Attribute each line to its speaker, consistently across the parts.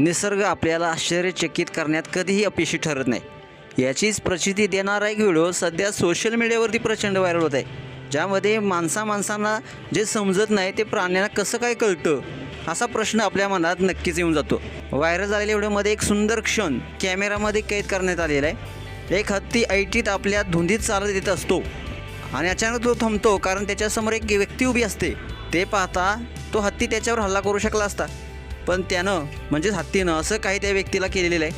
Speaker 1: निसर्ग आपल्याला आश्चर्यचकित करण्यात कधीही अपयशी ठरत नाही. याचीच प्रचिती देणारा एक व्हिडिओ सध्या सोशल मीडियावरती प्रचंड व्हायरल होत आहे. ज्यामध्ये माणसा माणसांना जे समजत नाही ते प्राण्यांना कसं काय कळतं? असा प्रश्न आपल्या मनात नक्कीच येऊन जातो. व्हायरल झालेल्या व्हिडिओमध्ये एक सुंदर क्षण कॅमेरामध्ये कैद करण्यात आलेला आहे. एक हत्ती ऐटीत आपल्या धुंदीत चालत येत असतो आणि अचानक तो थांबतो कारण त्याच्यासमोर एक व्यक्ती उभी असते. ते पाहता तो हत्ती त्याच्यावर हल्ला करू शकला असता. पण त्यानं म्हणजेच हत्तीनं असं काही त्या व्यक्तीला केलेलं आहे.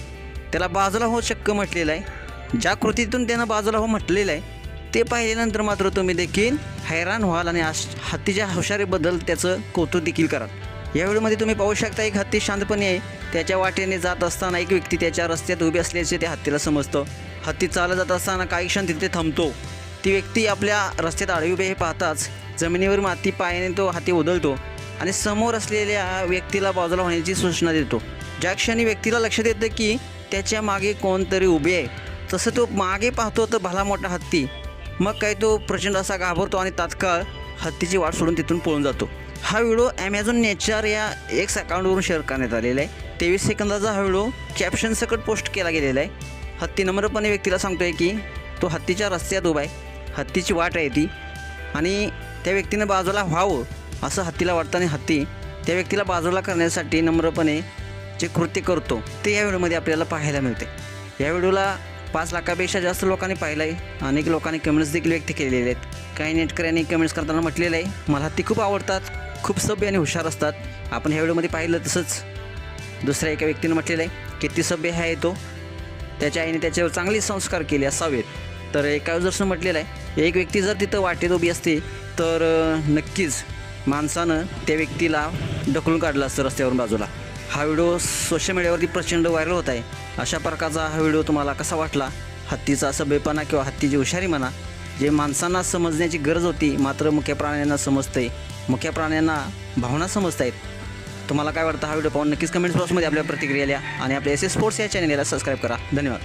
Speaker 1: त्याला बाजूला हो शक्क म्हटलेलं आहे. ज्या कृतीतून त्यानं बाजूला हो म्हटलेलं आहे ते पाहिल्यानंतर मात्र तुम्ही देखील हैराण व्हाल आणि आश हत्तीच्या हुशारीबद्दल त्याचं कौतुक देखील कराल. या व्हिडिओमध्ये तुम्ही पाहू शकता एक हत्ती शांतपणे आहे त्याच्या वाटेने जात असताना एक व्यक्ती त्याच्या रस्त्यात उभी असल्याचे त्या हत्तीला समजतं. हत्ती चालत जात असताना काही क्षण तिथे थांबतो. ती व्यक्ती आपल्या रस्त्यात आडवी उभे हे पाहताच जमिनीवर माती पायाने तो हाती उधळतो आणि समोर असलेल्या व्यक्तीला बाजूला होण्याची सूचना देतो. ज्या क्षणी व्यक्तीला लक्षात येतं की त्याच्यामागे कोणतरी उभे आहे तसं तो मागे पाहतो तर भला मोठा हत्ती. मग काय तो प्रचंड असा घाबरतो आणि तात्काळ हत्तीची वाट सोडून तिथून पळून जातो. हा व्हिडिओ ॲमेझॉन नेचर या एक्स अकाउंटवरून शेअर करण्यात आलेला आहे. तेवीस सेकंदाचा हा व्हिडिओ कॅप्शन सकट पोस्ट केला गेलेला आहे. हत्ती नम्रपणे व्यक्तीला सांगतो आहे की तो हत्तीच्या रस्त्यात उभा आहे. हत्तीची वाट आहे ती. आणि त्या व्यक्तीनं बाजूला व्हावं. असं हत्तीला वाटतं आणि हत्ती त्या व्यक्तीला बाजूला करण्यासाठी नम्रपणे जे कृत्य करतो ते या व्हिडिओमध्ये आपल्याला पाहायला मिळते. या व्हिडिओला पाच लाखापेक्षा जास्त लोकांनी पाहिलं आहे अनेक लोकांनी कमेंट्स देखील व्यक्त केलेले आहेत. काही नेटकऱ्यांनी कमेंट्स करताना म्हटलेलं आहे मला हत्ती खूप आवडतात खूप सभ्य आणि हुशार असतात. आपण ह्या व्हिडिओमध्ये पाहिलं तसंच. दुसऱ्या एका व्यक्तीनं म्हटलेलं आहे किती सभ्य आहे तो. त्याच्या आईने त्याच्यावर चांगले संस्कार केले असावेत. तर एका जसं म्हटलेलं आहे एक व्यक्ती जर तिथं वाटेत उभी असते तर नक्कीच माणसानं त्या व्यक्तीला ढकलून काढलं असतं रस्त्यावरून बाजूला. हा व्हिडिओ सोशल मीडियावरती प्रचंड व्हायरल होत आहे. अशा प्रकारचा हा व्हिडिओ तुम्हाला कसा वाटला? हत्तीचा सभेपणा किंवा हत्तीची हुशारी म्हणा जे माणसांना समजण्याची गरज होती मात्र मुख्य प्राण्यांना समजते मुख्य प्राण्यांना भावना समजत आहेत तुम्हाला काय वाटतं? हा व्हिडिओ पाहून नक्कीच कमेंट बॉक्समध्ये आपल्या प्रतिक्रिया लिहा आणि आपल्या एस एस स्पोर्ट्स या चॅनलला सबस्क्राईब करा. धन्यवाद.